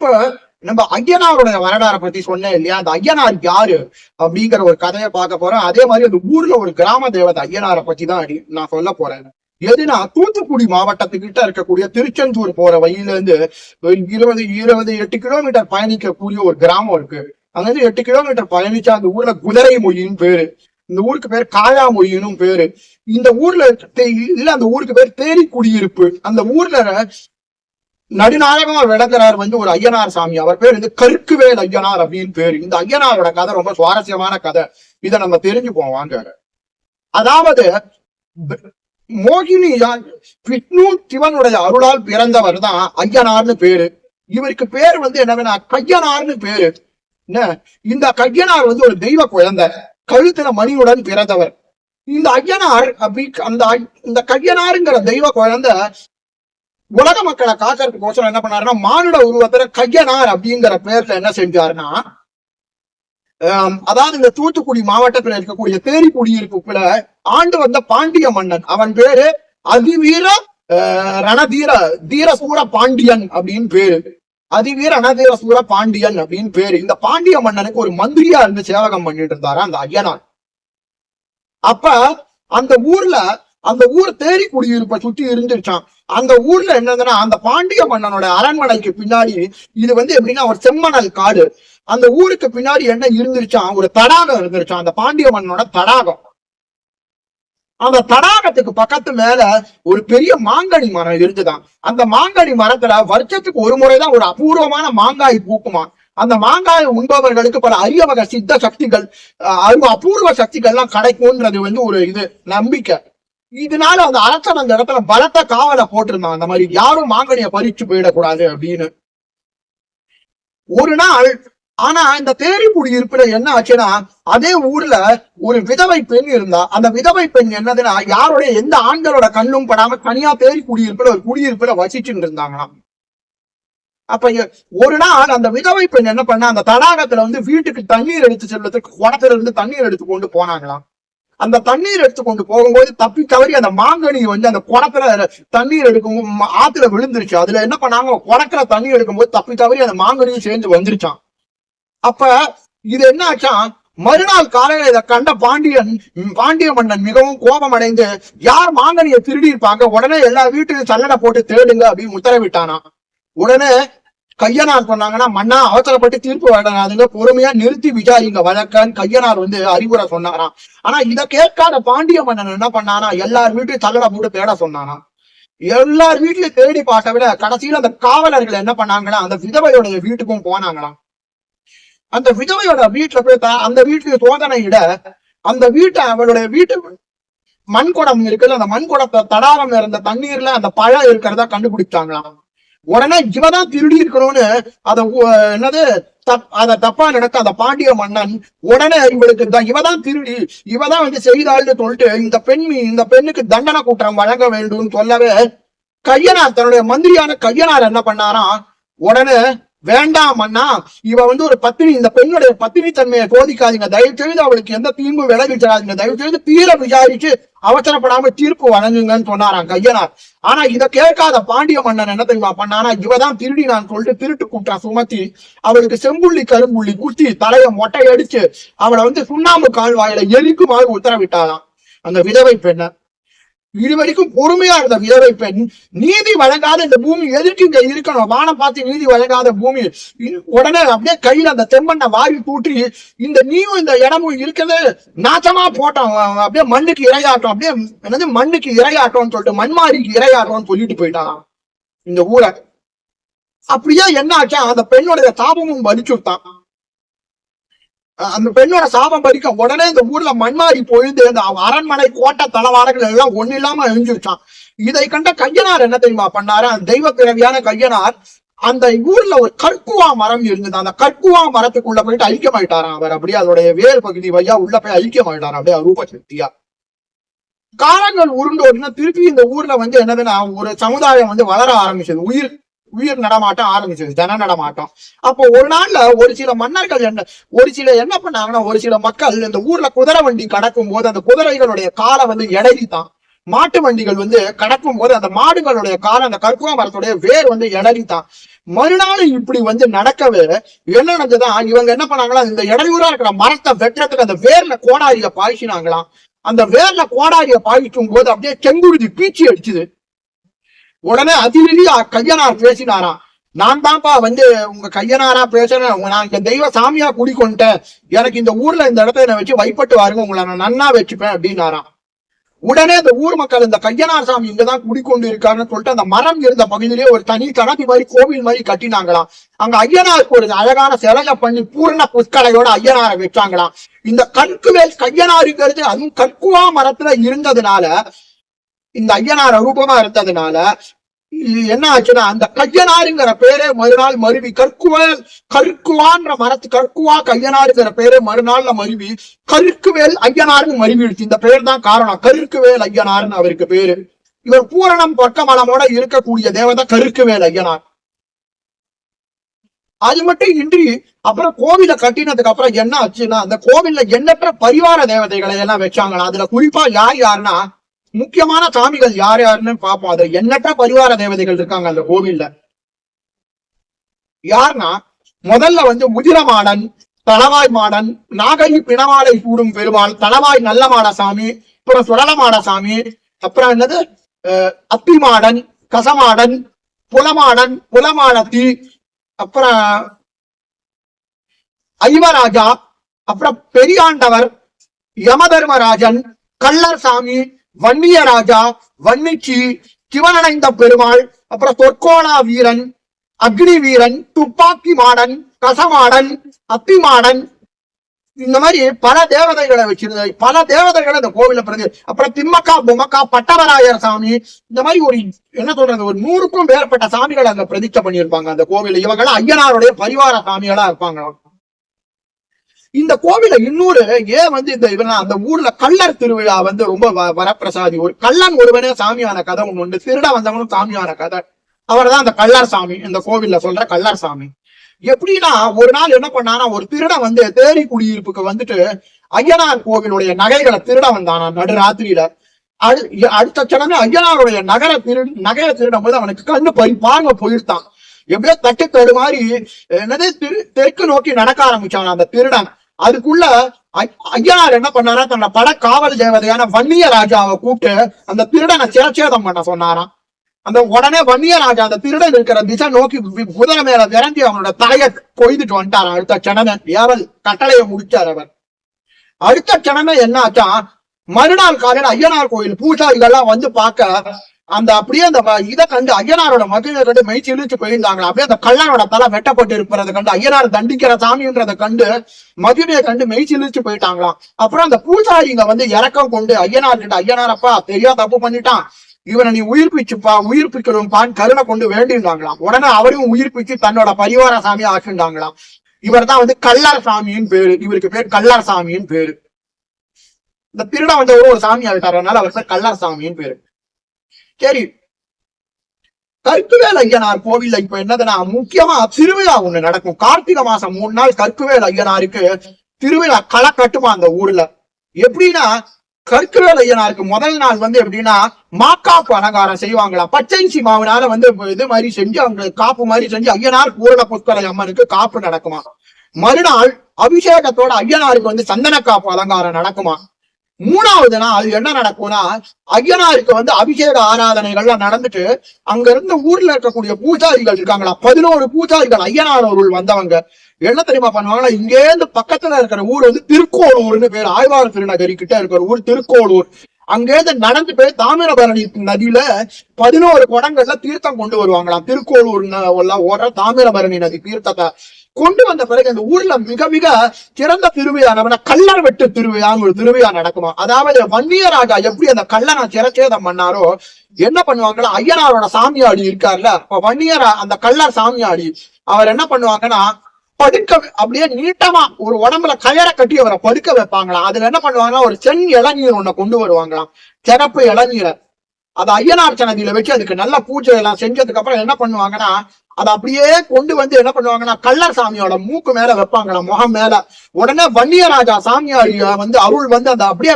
இப்ப நம்ம ஐயனாருடைய வரலாறை பத்தி சொன்னேன் இல்லையா? அந்த ஐயனார் யாரு? அப்படிங்கிற ஒரு கதையை பார்க்க போறேன். அதே மாதிரி அந்த ஊர்ல ஒரு கிராம தேவதை ஐயனாரை பத்தி தான் நான் சொல்ல போறேன். எதுனா தூத்துக்குடி மாவட்டத்துக்கிட்ட இருக்கக்கூடிய திருச்செந்தூர் போற வழியில இருந்து இருபது இருபது எட்டு கிலோமீட்டர் பயணிக்கக்கூடிய ஒரு கிராமம் இருக்கு. அதாவது எட்டு கிலோமீட்டர் பயணிச்சா அந்த ஊர்ல குதிரை மொழின்னு பேரு. இந்த ஊருக்கு பேர் காயா மொழினும் பேரு. இந்த ஊர்ல தே- இல்ல அந்த ஊருக்கு பேர் தேரி குடியிருப்பு அந்த ஊர்ல நடுநாயகமா விளங்குறார் வந்து ஒரு ஐயனார் சாமி. அவர் பேர் வந்து கருக்குவேல் ஐயனார் அப்படின்னு பேரு. இந்த ஐயனாரோட கதை ரொம்ப சுவாரஸ்யமான கதை. இதை நம்ம தெரிஞ்சுப்போம் வாங்க. அதாவது மோகினியா விஷ்ணு சிவனுடைய அருளால் பிறந்தவர் தான் ஐயனார்னு பேரு. இவருக்கு பேர் வந்து என்னன்னா கையனார்னு பேரு. என்ன? இந்த கையனார் வந்து ஒரு தெய்வ குழந்தை. கழுத்துல மணியுடன் பிறந்தவர். இந்த ஐயனார் அப்படி அந்த இந்த கையனாருங்கிற தெய்வ குழந்தை உலக மக்களை காக்கிறதுக்கோசரம் என்ன பண்ணாருன்னா மானுட உருவத்துல கையனார் அப்படிங்கிற பேர்ல என்ன செஞ்சாருன்னா அதாவது இந்த தூத்துக்குடி மாவட்டத்துல இருக்கக்கூடிய தேரி குடியிருப்புக்குள்ள ஆண்டு வந்த பாண்டிய மன்னன். அவன் பேரு அதிவீர அஹ், ரணதீர தீரசூர பாண்டியன் அப்படின்னு பேரு. அதிவீர ரணதீர சூர பாண்டியன் அப்படின்னு பேரு. இந்த பாண்டிய மன்னனுக்கு ஒரு மந்திரியா இருந்து சேவகம் பண்ணிட்டு இருந்தாரா அந்த ஐயனார். அப்ப அந்த ஊர்ல அந்த ஊர் தேரி குடியிருப்பை சுத்தி இருந்துச்சான் அந்த ஊர்ல என்னதுன்னா அந்த பாண்டிய மன்னனோட அரண்மனைக்கு பின்னாடி இது வந்து எப்படின்னா ஒரு செம்மணல் காடு. அந்த ஊருக்கு பின்னாடி என்ன இருந்துருச்சான் ஒரு தடாகம் இருந்துருச்சான் அந்த பாண்டிய மன்னனோட தடாகம். அந்த தடாகத்துக்கு பக்கத்து மேல ஒரு பெரிய மாங்கனி மரம் இருந்துதான். அந்த மாங்கனி மரத்துல வருஷத்துக்கு ஒரு முறைதான் ஒரு அபூர்வமான மாங்காய் பூக்குமா. அந்த மாங்காய் உண்பவர்களுக்கு பல அரிய வகை சித்த சக்திகள் அஹ், அரு அபூர்வ சக்திகள்லாம் கிடைக்கும்ன்றது வந்து ஒரு இது நம்பிக்கை. இதனால அந்த அரசன் அந்த இடத்துல பலத்த காவலை போட்டிருந்தான். அந்த மாதிரி யாரும் மாங்கனிய பறிச்சு போயிடக்கூடாது அப்படின்னு. ஒரு நாள் ஆனா இந்த தேரி குடியிருப்புல என்ன ஆச்சுன்னா அதே ஊர்ல ஒரு விதவை பெண் இருந்தா அந்த விதவை பெண் என்னதுன்னா யாருடைய எந்த ஆண்களோட கண்ணும் படாம தனியா தேரி குடியிருப்புல ஒரு குடியிருப்புல வசிச்சுட்டு இருந்தாங்களாம். அப்ப ஒரு நாள் அந்த விதவை பெண் என்ன பண்ணா அந்த தடாகத்துல வந்து வீட்டுக்கு தண்ணீர் எடுத்து செல்வதற்கு குடத்துல இருந்து தண்ணீர் எடுத்து கொண்டு போனாங்களாம். அந்த தண்ணீர் எடுத்து கொண்டு போகும்போது தப்பி தவறி அந்த மாங்கனி வந்து அந்த குடத்துல தண்ணீர் எடுக்கும் ஆத்துல விழுந்துருச்சு. அதுல என்ன பண்ணாங்க? குடத்துல தண்ணீர் எடுக்கும்போது தப்பி தவறி அந்த மாங்கனியும் சேர்ந்து வந்துருச்சான் அப்ப இது என்ன ஆச்சான் மறுநாள் காலையில இதை கண்ட பாண்டியன் பாண்டிய மன்னன் மிகவும் கோபம் அடைந்து யார் மாங்கனியை திருடி இருப்பாங்க உடனே எல்லா வீட்டுக்கும் சல்லடை போட்டு தேடுங்க அப்படின்னு உத்தரவிட்டானா உடனே கையனார் சொன்னாங்கன்னா மன்னா அவசரப்பட்டு தீர்ப்பு வழங்காதுங்க. பொறுமையா நிறுத்தி விசாரிங்க வழக்கன்னு கையனார் வந்து அறிவுரை சொன்னாராம். ஆனா இதை கேட்காத பாண்டிய மன்னன் என்ன பண்ணானா எல்லார் வீட்டையும் தள்ளட போட்டு தேட சொன்னானா எல்லார் வீட்லயும் தேடி பார்த்த விட கடைசியில அந்த காவலர்கள் என்ன பண்ணாங்கன்னா அந்த விதவையோட வீட்டுக்கும் போனாங்களாம். அந்த விதவையோட வீட்டுல போய் அந்த வீட்டுக்கு சோதனையிட அந்த வீட்டை அவளுடைய வீட்டு மண் குடம் இருக்குல்ல அந்த மண் குடத்தை தடாகம் இருந்த தண்ணீர்ல அந்த பழம் இருக்கிறதா கண்டுபிடிச்சாங்களாம். உடனே இவதான் திருடி இருக்கணும்னு அத என்னது? தப் அத தப்பா நடக்க அந்த பாண்டிய மன்னன் உடனே இவளுக்கு த- இவதான் திருடி இவதான் வந்து செய்தாள்னு சொல்லிட்டு இந்த பெண் இந்த பெண்ணுக்கு தண்டனை கூட்டம் வழங்க வேண்டும் சொல்லவே கையனார் தன்னுடைய மந்திரியான கையனார் என்ன பண்ணாரா உடனே வேண்டாமன்னா இவ வந்து ஒரு பத்தினி இந்த பெண்ணுடைய பத்தினி தன்மையை சோதிக்காதீங்க தயவு செய்து அவளுக்கு எந்த தீங்கும் விளைவிச்சாதீங்க தயவு செய்து தீர விசாரிச்சு அவசரப்படாம தீர்ப்பு வழங்குங்கன்னு சொன்னாராம் கையனார். ஆனா இதை கேட்காத பாண்டிய மன்னன் என்ன தெரியுமா பண்ணானா இவதான் திருடி நான் சொல்லிட்டு திருட்டு கூட்டம் சுமத்தி அவளுக்கு செம்புள்ளி கரும்புள்ளி குத்தி தலையை மொட்டை அடிச்சு அவளை வந்து சுண்ணாம்பு கால்வாயில எரிக்குமாறு உத்தரவிட்டாதான் அந்த விதவை பெண்ண இதுவரைக்கும் பொறுமையா இருந்த விதவை பெண் நீதி வழங்காத இந்த பூமி எதுக்கு இங்க இருக்கணும்? வானம் பார்த்து நீதி வழங்காத பூமி உடனே அப்படியே கையில அந்த செம்மண்ணை வாரி தூற்றி இந்த நீயும் இந்த இடமும் இருக்கிறது நாச்சமா போட்டோம். அப்படியே மண்ணுக்கு இரையாட்டம். அப்படியே என்னது? மண்ணுக்கு இரையாட்டம்னு சொல்லிட்டு மண்மாரிக்கு இரையாட்டம்னு சொல்லிட்டு போயிட்டான். இந்த ஊரை அப்படியே என்ன ஆச்சா அந்த பெண்ணுடைய தாபமும் வலிச்சுட்டான். அந்த பெண்ணோட சாபம் பறிக்க உடனே இந்த ஊர்ல மண்மாறி பொழுது அந்த அரண்மனை கோட்டை தளவாடங்கள் எல்லாம் ஒண்ணு இல்லாம அழிஞ்சிருச்சான் இதை கண்ட கையனார் என்ன தெரியுமா பண்ணாரு? அந்த தெய்வ பிறவியான கையனார் அந்த ஊர்ல ஒரு கற்குவா மரம் இருந்தது. அந்த கற்குவா மரத்துக்குள்ள போயிட்டு ஐக்கியமாயிட்டாராம் அவர். அப்படியே அதோடைய வேர் பகுதி வழியா உள்ள போய் ஐக்கியமாயிட்டாராம் அப்படியே ரூப சக்தியா காலங்கள் உருண்டோடினா திருப்பி இந்த ஊர்ல வந்து என்னதுன்னா ஒரு சமுதாயம் வந்து வளர ஆரம்பிச்சது. உயிர் உயிர் நடமாட்டம் ஆரம்பிச்சது தன நடமாட்டம். அப்போ ஒரு நாள்ல ஒரு சில மன்னர்கள் என்ன ஒரு சில என்ன பண்ணாங்கன்னா ஒரு சில மக்கள் இந்த ஊர்ல குதிரை வண்டி கடக்கும் போது அந்த குதிரைகளுடைய காலை வந்து எடறித்தான். மாட்டு வண்டிகள் வந்து கடக்கும் போது அந்த மாடுகளுடைய காலை அந்த கற்பூர மரத்துடைய வேர் வந்து எடறித்தான். மறுநாள் இப்படி வந்து நடக்கவே என்ன நடந்ததுதான் இவங்க என்ன பண்ணாங்களா இந்த இடையூறா இருக்கிற மரத்தை வெட்டுறதுக்கு அந்த வேர்ல கோடாரிய பாய்ச்சினாங்களாம். அந்த வேர்ல கோடாரிய பாய்ச்சும் போது அப்படியே செங்குருதி பீச்சி அடிச்சுது. உடனே அதிரடி கையனார் பேசினாராம். நான் தான்ப்பா வந்து உங்க கையனாரா பேசுறேன். உங்க- நான் இந்த தெய்வ சாமியா குடிக்கொண்டேன் எனக்கு இந்த ஊர்ல இந்த இடத்த என்னை வச்சு வைப்பட்டு வாருங்க. உங்களை நான் நன்னா வச்சுப்பேன் அப்படின்னாராம். உடனே அந்த ஊர் மக்கள் இந்த கையனார் சாமி இங்கதான் குடிக்கொண்டு இருக்காருன்னு சொல்லிட்டு அந்த மரம் இருந்த பகுதியிலேயே ஒரு தனி கணக்கு மாதிரி கோவில் மாதிரி கட்டினாங்களாம். அங்க ஐயனாருக்கு ஒரு அழகான சிலைய பண்ணி பூர்ண புஷ்கலையோட ஐயனாரை வச்சாங்களாம். இந்த கற்குவேல் கையனாருங்கிறது அதுவும் கற்குவா மரத்துல இருந்ததுனால இந்த ஐயனார் ரூபமா இருந்ததுனால என்ன ஆச்சுன்னா அந்த கையனாருங்கிற பேரே மறுநாள் மருவி. கற்குவேல் கற்குவான்ற மரத்து கற்குவா கையனாருங்கிற பேரே மறுநாள்ல மருவி. கருக்குவேல் ஐயனார்னு மருவிடுச்சு இந்த பேர் தான் காரணம். கருக்குவேல் ஐயனார்னு அவருக்கு பேரு. இவர் பூரணம் பக்கமலமோட இருக்கக்கூடிய தேவதை கருக்குவேல் ஐயனார். அது மட்டும் இன்றி அப்புறம் கோவில கட்டினதுக்கு அப்புறம் என்ன ஆச்சுன்னா அந்த கோவில்ல எண்ணற்ற பரிவார தேவதைகளை எல்லாம் வச்சாங்களாம். அதுல குறிப்பா யார் யாருன்னா முக்கியமான சாமிகள் யார் யாருன்னு பார்ப்போம். அதுல எண்ணற்ற பரிவார தேவதைகள் இருக்காங்க அந்த கோவில்ல. யாருன்னா முதல்ல வந்து முதிரமாடன் தளவாய் மாடன் நாகை பிணமாலை கூடும் பெருமாள் தளவாய் நல்ல மாட சாமி அப்புறம் சுடலமாட சாமி அப்புறம் என்னது? அஹ், அத்திமாடன் கசமாடன் புலமாடன் புலமாடத்தி அப்புறம் ஐவராஜா அப்புறம் பெரியாண்டவர் யமதர்மராஜன் கள்ளர் சாமி வன்னியராஜா வன்னிச்சி சிவனடைந்த பெருமாள் அப்புறம் தொற்கோணா வீரன் அக்னி வீரன் துப்பாக்கி மாடன் கசமாடன் அத்திமாடன் இந்த மாதிரி பல தேவதைகளை வச்சிருந்த பல தேவதைகளை இந்த கோவில பிறகு அப்புறம் திம்மக்கா பொம்மக்கா பட்டவராயர் சாமி இந்த மாதிரி ஒரு என்ன சொல்றது ஒரு நூறுக்கும் மேற்பட்ட சாமிகளை அங்க பிரதிஷ்ட பண்ணியிருப்பாங்க அந்த கோவில இவங்க ஐயனாருடைய பரிவார சாமிகளா இருப்பாங்க இந்த கோவில இன்னொரு ஏன் வந்து இந்த இதெல்லாம் அந்த ஊர்ல கள்ளர் திருவிழா வந்து ரொம்ப வ- வரப்பிரசாதி. ஒரு கள்ளன் ஒருவனே சாமியான கதை ஒண்ணு உண்டு. திருட வந்தவனும் சாமியான கதை. அவர்தான் அந்த கள்ளர் சாமி. இந்த கோவில்ல சொல்ற கள்ளர் சாமி. எப்படின்னா ஒரு நாள் என்ன பண்ணானா ஒரு திருடன் வந்து தேரி குடியிருப்புக்கு வந்துட்டு ஐயனார் கோவிலுடைய நகைகளை திருட வந்தானா நடுராத்திரியில. அடு- அடுத்த சடங்கு ஐயனாருடைய நகர திரு நகையை திருடும் போது அவனுக்கு கண்ணு பறி பாருங்க போயிருத்தான் எப்படியோ தட்டு தடு மாதிரி என்னது திரு- தெற்கு நோக்கி நடக்க ஆரம்பிச்சான் அந்த திருடன். அதுக்குள்ள ஐ- ஐயனார் என்ன பண்ணாரா? தன்னை பட காவல் தேவதையான வன்னிய ராஜாவை கூப்பிட்டு அந்த திருடனை சிரச்சேதம் பண்ண சொன்னாராம். அந்த உடனே வன்னிய ராஜா அந்த திருடன் இருக்கிற திசை நோக்கி குதிரை மேல விரண்டி அவனோட தலையை கொய்துட்டு வந்துட்டாராம். அடுத்த கிணமே ஏவல் கட்டளையை முடிச்சார் அவர். அடுத்த கிணமே என்ன ஆச்சா மறுநாள் காலையில ஐயனார் கோயில் பூஜாரிகள்லாம் வந்து பார்க்க அந்த அப்படியே அந்த இதை கண்டு ஐயனாரோட மகிழை கண்டு மெய்ச்சி இழுச்சு போயிருந்தாங்களா? அப்படியே அந்த கள்ளனோட தலை வெட்டப்பட்டு இருப்பதை கண்டு ஐயனார் தண்டிக்கிற சாமின்றதை கண்டு மதுரையை கண்டு மெய்ச்சி இழுச்சு போயிட்டாங்களாம். அப்புறம் அந்த பூஜாரிங்க வந்து இறக்கம் கொண்டு ஐயனார் கிட்ட ஐயனாரப்பா தெரியா தப்பு பண்ணிட்டான். இவனை நீ உயிர்ப்பிச்சுப்பா உயிர்ப்பிக்கணும்பான்னு கருணை கொண்டு வேண்டியிருந்தாங்களாம். உடனே அவரையும் உயிர்ப்பிச்சு தன்னோட பரிவார சாமி ஆக்கிண்டாங்களாம் இவர் தான் வந்து கல்லார் சாமியின் பேரு. இவருக்கு பேர் கல்லார் சாமியின் பேரு. இந்த திருட வந்தவரும் ஒரு சாமி ஆகிட்டார் அதனால அவர் பேர் கல்லார் சாமியின் பேரு. சரி. கற்குவேல் ஐயனார் கோவில்ல இப்ப என்னதுன்னா முக்கியமா திருவிழா ஒண்ணு நடக்கும். கார்த்திகை மாசம் மூணு நாள் கற்குவேல் ஐயனாருக்கு திருவிழா களை கட்டுமா அந்த ஊர்ல? எப்படின்னா கற்குவேல் ஐயனாருக்கு முதல் நாள் வந்து எப்படின்னா மாக்காப்பு அலங்காரம் செய்வாங்களா? பச்சரிசி மாவுனால வந்து இது மாதிரி செஞ்சு அவங்களுக்கு காப்பு மாதிரி செஞ்சு ஐயனார் பூரண புஷ்கரை அம்மனுக்கு காப்பு நடக்குமா? மறுநாள் அபிஷேகத்தோட ஐயனாருக்கு வந்து சந்தன காப்பு அலங்காரம் நடக்குமா? மூணாவது நாள் என்ன நடக்கும்னா ஐயனாருக்கு வந்து அபிஷேக ஆராதனைகள்லாம் நடந்துட்டு அங்க இருந்து ஊர்ல இருக்கக்கூடிய பூஜாரிகள் இருக்காங்களா? பதினோரு பூஜாரிகள் ஐயனார் அருள் வந்தவங்க. என்ன தெரியுமா பண்ணுவாங்கன்னா இங்கே இருந்து பக்கத்துல இருக்கிற ஊர் வந்து திருக்கோளூர்னு பேர் ஆழ்வார் திருநகரி கிட்ட இருக்கிற ஊர் திருக்கோளூர். அங்கேருந்து நடந்து போய் தாமிரபரணி நதியில பதினோரு குடங்கள்ல தீர்த்தம் கொண்டு வருவாங்களாம். திருக்கோளூர் ஓடுற தாமிரபரணி நதி தீர்த்தத்தை. கொண்டு வந்த பிறகு அந்த ஊர்ல மிக மிக சிறந்த திருவிழா நம்ம வெட்டு திருவிழான்னு ஒரு திருவிழா நடக்குமா? அதாவது வன்னிய ராஜா எப்படி அந்த கல்லனை சிறச்சேதம் பண்ணாரோ என்ன பண்ணுவாங்கன்னா ஐயனாரோட சாமியாடி இருக்காருல்ல அப்ப வன்னியரா அந்த கல்லர் சாமியாடி அவர் என்ன பண்ணுவாங்கன்னா படுக்க அப்படியே நீட்டமா ஒரு உடம்புல கயரை கட்டி அவரை படுக்க வைப்பாங்களாம். அதுல என்ன பண்ணுவாங்கன்னா ஒரு சென் இளநீர் ஒண்ண கொண்டு வருவாங்களாம். சிறப்பு இளநீரை. அது ஐயனார் சன்னதியில வச்சு அதுக்கு நல்ல பூஜை எல்லாம் செஞ்சதுக்கு அப்புறம் என்ன பண்ணுவாங்கன்னா அதை அப்படியே கொண்டு வந்து என்ன பண்ணுவாங்கன்னா கள்ளர் சாமியோட மூக்கு மேல வைப்பாங்களாம் முகம் மேல. உடனே வன்னியராஜா சாமியாரிய வந்து அருள் வந்து அந்த அப்படியே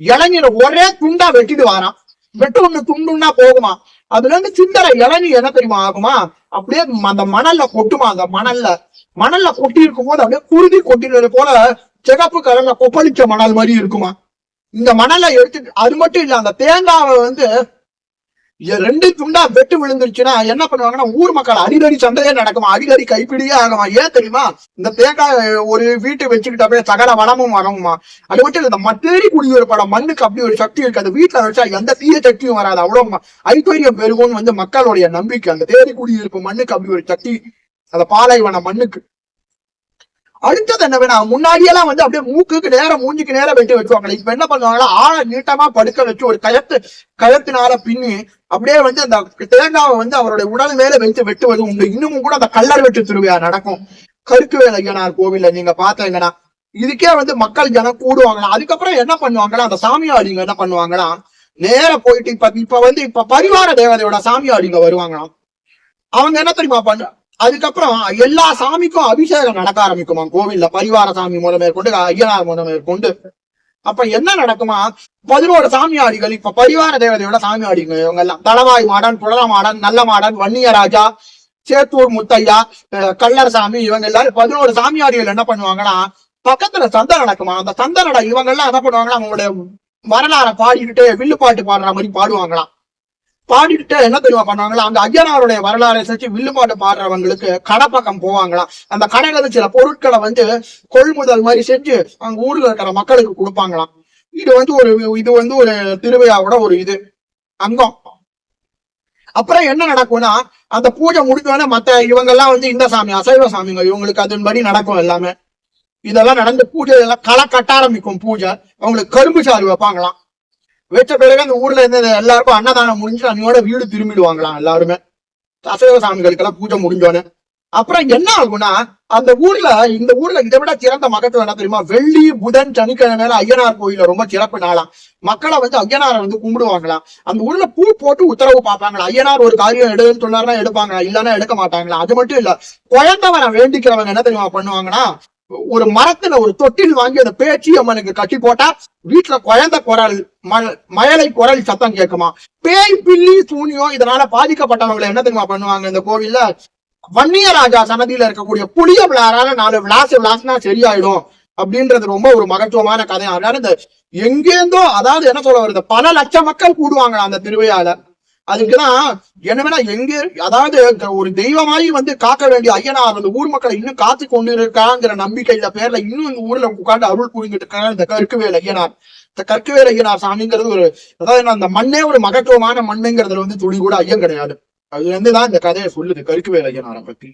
இளநீரை ஒரே துண்டா வெட்டிட்டு வாராம் வெட்டு ஒண்ணு துண்டுன்னா போகுமா? அதுல இருந்து சிந்தர இளநீர் என்ன தெரியுமா ஆகுமா? அப்படியே அந்த மணல்ல கொட்டுமா அந்த மணல்ல? மணல்ல கொட்டி இருக்கும் போது அப்படியே குருதி கொட்டினது போல சிகப்பு கலர்ல கொப்பளிச்ச மணல் மாதிரி இருக்குமா? இந்த மணலை எடுத்து அது மட்டும் இல்ல அந்த தேங்காவை வந்து ரெண்டு துண்டா வெட்டு விழுந்துருச்சுன்னா என்ன பண்ணுவாங்கன்னா ஊர் மக்கள் அடிக்கடி சண்டையே நடக்குமா. அடிக்கடி கைப்பிடியே ஆகுமா? ஏன் தெரியுமா? இந்த தேங்காய் ஒரு வீட்டை வச்சுக்கிட்ட அப்படியே சகல வளமும் வரவுமா அது மட்டும் இந்த மத்தேரி குடியிருப்போட மண்ணுக்கு அப்படி ஒரு சக்தி இருக்கு. அது வீட்டுல வச்சா எந்த தீய சக்தியும் வராது. அவ்வளவு ஐப்பரியம் பெருகும்னு வந்து மக்களுடைய நம்பிக்கை. அந்த தேரி குடியிருப்பு மண்ணுக்கு அப்படி ஒரு சக்தி அந்த பாலைவன மண்ணுக்கு. அடுத்தது என்ன வேணா முன்னாடியெல்லாம் வந்து அப்படியே மூக்குக்கு நேரம் மூஞ்சிக்கு நேரம் வெட்டி வச்சுவாங்களே இப்ப என்ன பண்ணுவாங்களா? ஆழ நீட்டமா படுக்க வச்சு ஒரு கயத்து கயத்தினால பின்னி அப்படியே வந்து அந்த தேங்காவை வந்து அவருடைய உடல் மேல வெட்டு வெட்டுவது உண்டு. இன்னமும் கூட அந்த கல்லர் வெட்டு திருவிழா நடக்கும். கருக்கு ஐயனார் கோவில்ல நீங்க பாத்தீங்கன்னா இதுக்கே வந்து மக்கள் ஜனம் கூடுவாங்களா? அதுக்கப்புறம் என்ன பண்ணுவாங்கன்னா அந்த சாமியாடிங்க என்ன பண்ணுவாங்கன்னா நேர போயிட்டு இப்ப இப்ப வந்து இப்ப பரிவார தேவதையோட சாமியாடிங்க வருவாங்களாம். அவங்க என்ன தெரியுமா பண்ண அதுக்கப்புறம் எல்லா சாமிக்கும் அபிஷேகம் நடக்க ஆரம்பிக்குமா கோவில்ல பரிவார சாமி மூலம் மேற்கொண்டு ஐயனார் மூலம் மேற்கொண்டு. அப்ப என்ன நடக்குமா? பதினோரு சாமியாடிகள் இப்ப பரிவார தேவதையோட சாமியாடிங்க இவங்க எல்லாம் தளவாய் மாடன் புலர மாடன் நல்ல மாடன் வன்னியராஜா சேத்தூர் முத்தையா அஹ் சாமி இவங்க எல்லாரும் பதினோரு சாமியாடிகள் என்ன பண்ணுவாங்கன்னா பக்கத்துல சந்தை நடக்குமா? அந்த சந்தை நட இவங்க எல்லாம் என்ன பண்ணுவாங்கன்னா அவங்களுடைய வரலாறை பாடிக்கிட்டு வில்லு பாட்டு பாடுற மாதிரி பாடுவாங்களாம். பாடிட்டு என்ன தெரியுமா பண்ணுவாங்களா? அந்த ஐயனாருடைய வரலாறை செஞ்சு வில்லு பாடுறவங்களுக்கு கடை பக்கம் போவாங்களாம். அந்த கடையில இருந்து சில பொருட்களை வந்து கொள்முதல் மாதிரி செஞ்சு அங்க ஊர்ல இருக்கிற மக்களுக்கு கொடுப்பாங்களாம். இது வந்து ஒரு இது வந்து ஒரு திருவிழாவோட ஒரு இது அங்கம். அப்புறம் என்ன நடக்கும்னா அந்த பூஜை முடிஞ்சோடனே மத்த இவங்க எல்லாம் வந்து இந்த சாமி அசைவ சாமிங்க இவங்களுக்கு அதன்படி நடக்கும் எல்லாமே. இதெல்லாம் நடந்து பூஜை எல்லாம் களை கட்ட ஆரம்பிக்கும் பூஜை. அவங்களுக்கு கரும்பு சாறு வைப்பாங்களாம். வச்ச பிறகு அந்த ஊர்ல இருந்து எல்லாருக்கும் அன்னதானம் முடிஞ்சு அன்னையோட வீடு திரும்பிடுவாங்களாம் எல்லாருமே. அசைவ சாமிகளுக்கெல்லாம் பூஜை முடிஞ்சோன்னு அப்புறம் என்ன ஆகும்னா அந்த ஊர்ல இந்த ஊர்ல இதை விட சிறந்த மகத்துவம் என்ன தெரியுமா? வெள்ளி புதன் சனிக்கிழமையில ஐயனார் கோயில ரொம்ப சிறப்பு நாளாம். மக்களை வந்து ஐயனாரை வந்து கும்பிடுவாங்களாம். அந்த ஊர்ல பூ போட்டு உத்தரவு பார்ப்பாங்களா ஐயனார் ஒரு காரியம் எடுன்னு சொன்னார்னா எடுப்பாங்க இல்லைன்னா எடுக்க மாட்டாங்களா அது மட்டும் இல்ல குழந்தவனை வேண்டிக்கிறவங்க என்ன தெரியுமா பண்ணுவாங்கன்னா ஒரு மரத்துல ஒரு தொட்டில் வாங்கி அந்த பேச்சி அம்மனுக்கு கட்டி போட்டா வீட்டுல குழந்தை குரல் மயலை குரல் சத்தம் கேட்குமா? பேய் பில்லி சூனியம் இதனால பாதிக்கப்பட்டவங்களை என்ன தெரியுமா பண்ணுவாங்க இந்த கோவில்ல? வன்னியராஜா சன்னதியில இருக்கக்கூடிய புளிய விழாரால நாலு விளாசு விளாசுனா சரியாயிடும் அப்படின்றது ரொம்ப ஒரு மகத்துவமான கதை அதனால இந்த எங்கேருந்தோ அதாவது என்ன சொல்ல வருது? பல லட்சம் மக்கள் கூடுவாங்க அந்த திருவிழால? அதுக்கெல்லாம் என்ன எங்க அதாவது ஒரு தெய்வமாயி வந்து காக்க வேண்டிய ஐயனார் அந்த ஊர் மக்களை இன்னும் காத்து கொண்டு இருக்காங்கிற நம்பிக்கையில பேர்ல இன்னும் இந்த ஊர்ல உட்காந்து அருள் புரிஞ்சுட்டு இருக்காங்க இந்த கற்குவேல் ஐயனார். இந்த கற்குவேல் ஐயனார் சாமிங்கிறது ஒரு அதாவது அந்த மண்ணே ஒரு மகத்துவமான மண்ணுங்கிறதுல வந்து துளி கூட ஐயம் கிடையாது. அது வந்து தான் இந்த கதையை சொல்லுது கருக்குவேல் ஐயனாரை பத்தி.